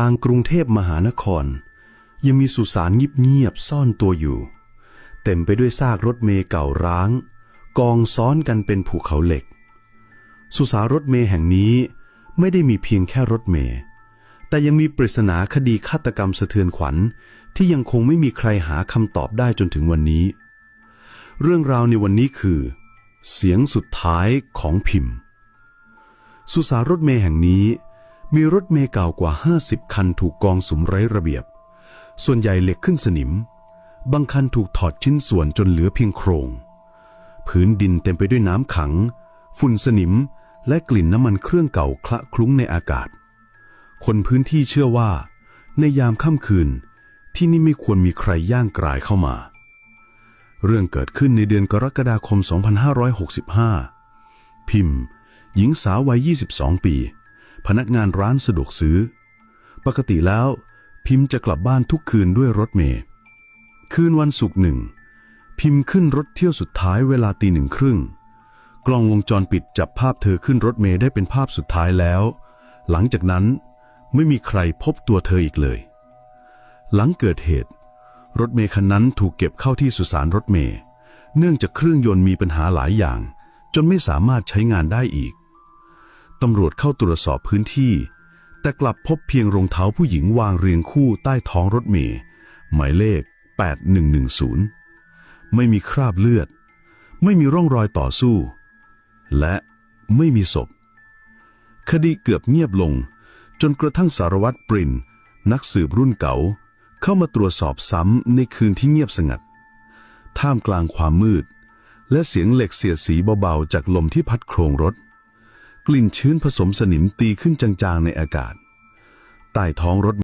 กลางกรุงเทพมหานคร ยังมีสุสานเงียบๆซ่อนตัวอยู่ เต็มไปด้วยซากรถเมล์เก่าร้าง กองซ้อนกันเป็นภูเขาเหล็ก สุสานรถเมล์แห่งนี้ไม่ได้มีเพียงแค่รถเมล์แต่ยังมีปริศนาคดีฆาตกรรมสะเทือนขวัญ ที่ยังคงไม่มีใครหาคำตอบได้จนถึงวันนี้ เรื่องราวในวันนี้คือ เสียงสุดท้ายของพิมพ์ สุสานรถเมล์แห่งนี้ มีรถเมล์เก่ากว่า 50 คันถูกกองสุมไร้ระเบียบ ส่วนใหญ่เหล็กขึ้นสนิม บางคันถูกถอดชิ้นส่วนจนเหลือเพียงโครง พื้นดินเต็มไปด้วยน้ำขัง ฝุ่นสนิม และกลิ่นน้ำมันเครื่องเก่าคละคลุ้งในอากาศ คนพื้นที่เชื่อว่า ในยามค่ำคืน ที่นี่ไม่ควรมีใครย่างกรายเข้ามา เรื่องเกิดขึ้นในเดือนกรกฎาคม 2565 พิมพ์ หญิงสาววัย 22 ปี พนักงานร้านสะดวกซื้อ ปกติแล้วพิมพ์จะกลับบ้านทุกคืนด้วยรถเมล์คืนวันศุกร์หนึ่ง พิมพ์ขึ้นรถเที่ยวสุดท้ายเวลาตีหนึ่งครึ่ง กล้องวงจรปิดจับภาพเธอขึ้นรถเมล์ได้เป็นภาพสุดท้ายแล้ว หลังจากนั้นไม่มีใครพบตัวเธออีกเลย หลังเกิดเหตุ รถเมล์คันนั้นถูกเก็บเข้าที่สุสานรถเมล์เนื่องจากเครื่องยนต์มีปัญหาหลายอย่าง จนไม่สามารถใช้งานได้อีก ตำรวจเข้าตรวจสอบพื้นที่ แต่กลับพบเพียงรองเท้าผู้หญิงวางเรียงคู่ใต้ท้องรถเมล์หมายเลข 8110 ไม่มีคราบเลือด ไม่มีร่องรอยต่อสู้ และไม่มีศพ คดีเกือบเงียบลง จนกระทั่งสารวัตรปริน นักสืบรุ่นเก่า เข้ามาตรวจสอบซ้ำในคืนที่เงียบสงัด ท่ามกลางความมืด และเสียงเหล็กเสียดสีเบาๆจากลมที่พัดโครงรถ กลิ่นชื้นผสมสนิมตีขึ้นจางๆในอากาศ ใต้ท้องรถ